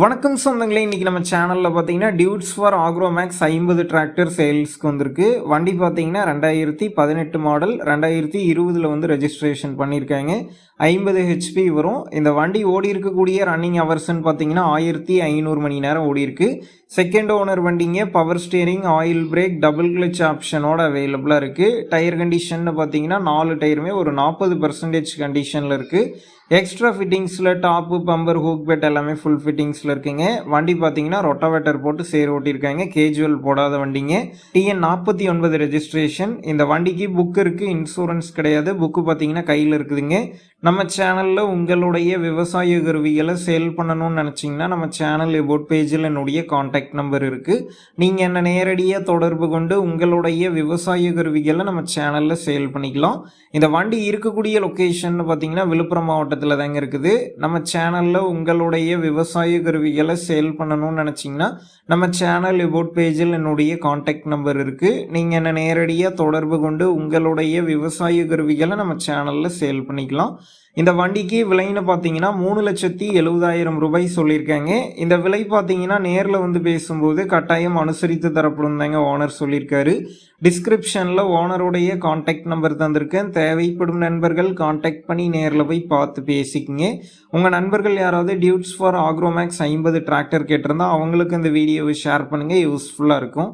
வணக்கம் சொந்தங்களே இன்றைக்கி நம்ம சேனலில் பார்த்தீங்கன்னா டியூட்ஸ் ஃபார் ஆக்ரோமேக்ஸ் ஐம்பது டிராக்டர் சேல்ஸ்க்கு வந்திருக்கு. வண்டி பார்த்தீங்கன்னா ரெண்டாயிரத்தி பதினெட்டு மாடல் ரெண்டாயிரத்தி இருபதில் வந்து ரெஜிஸ்ட்ரேஷன் பண்ணியிருக்காங்க. ஐம்பது ஹெச்பி வரும். இந்த வண்டி ஓடி இருக்கக்கூடிய ரன்னிங் ஹவர்ஸ்ன்னு பார்த்தீங்கன்னா ஆயிரத்தி ஐநூறு மணி நேரம் ஓடி இருக்கு. செகண்ட் ஓனர் வண்டிங்க power steering oil brake double clutch ஆப்ஷனோட அவைலபிளாக இருக்குது டயர் கண்டிஷன் பார்த்தீங்கன்னா நாலு டயருமே ஒரு நாற்பது பர்சன்டேஜ் கண்டிஷனில் இருக்குது எக்ஸ்ட்ரா ஃபிட்டிங்ஸில் டாப்பு பம்பர் ஹூக் பெட் எல்லாமே ஃபுல் ஃபிட்டிங்ஸில் இருக்குங்க. வண்டி பார்த்தீங்கன்னா ரொட்டவேட்டர் போட்டு சேர் ஓட்டியிருக்காங்க. கேஜுவல் போடாத வண்டிங்க. டிஎன் நாற்பத்தி ஒன்பது ரெஜிஸ்ட்ரேஷன் இந்த வண்டிக்கு புக் இருக்குது இன்சூரன்ஸ் கிடையாது. புக்கு பார்த்தீங்கன்னா கையில் இருக்குதுங்க. நம்ம சேனலில் உங்களுடைய விவசாய கருவிகளை சேல் பண்ணணும்னு நினச்சிங்கன்னா நம்ம சேனல் எபோட் பேஜில் என்னுடைய காண்டாக்ட் நம்பர் இருக்குது நீங்கள் என்ன நேரடியாக தொடர்பு கொண்டு உங்களுடைய விவசாய கருவிகளை நம்ம சேனலில் சேல் பண்ணிக்கலாம். இந்த வண்டி இருக்கக்கூடிய லொக்கேஷன் பார்த்தீங்கன்னா விழுப்புரம் மாவட்டத்தில் தாங்க இருக்குது. நம்ம சேனலில் உங்களுடைய விவசாய கருவிகளை சேல் பண்ணணும்னு நினச்சிங்கன்னா நம்ம சேனல் இபோட் பேஜில் என்னுடைய காண்டாக்ட் நம்பர் இருக்குது நீங்கள் என்ன நேரடியாக தொடர்பு கொண்டு உங்களுடைய விவசாய கருவிகளை நம்ம சேனலில் சேல் பண்ணிக்கலாம். இந்த வண்டிக்கு விலைன்னு பார்த்தீங்கன்னா மூணு லட்சத்தி எழுபதாயிரம் ரூபாய் சொல்லியிருக்காங்க. இந்த விலை பார்த்தீங்கன்னா நேரில் வந்து பேசும்போது கட்டாயம் அனுசரித்து தரப்படும் தாங்க ஓனர் சொல்லியிருக்காரு. டிஸ்கிரிப்ஷனில் ஓனருடைய காண்டாக்ட் நம்பர் தந்திருக்கேன். தேவைப்படும் நண்பர்கள் காண்டாக்ட் பண்ணி நேரில் போய் பார்த்து பேசிக்கங்க. உங்கள் நண்பர்கள் யாராவது டியூட்ஸ் ஃபார் ஆக்ரோமேக்ஸ் ஐம்பது டிராக்டர் கேட்டிருந்தா அவங்களுக்கு இந்த வீடியோவை ஷேர் பண்ணுங்கள் யூஸ்ஃபுல்லாக இருக்கும்.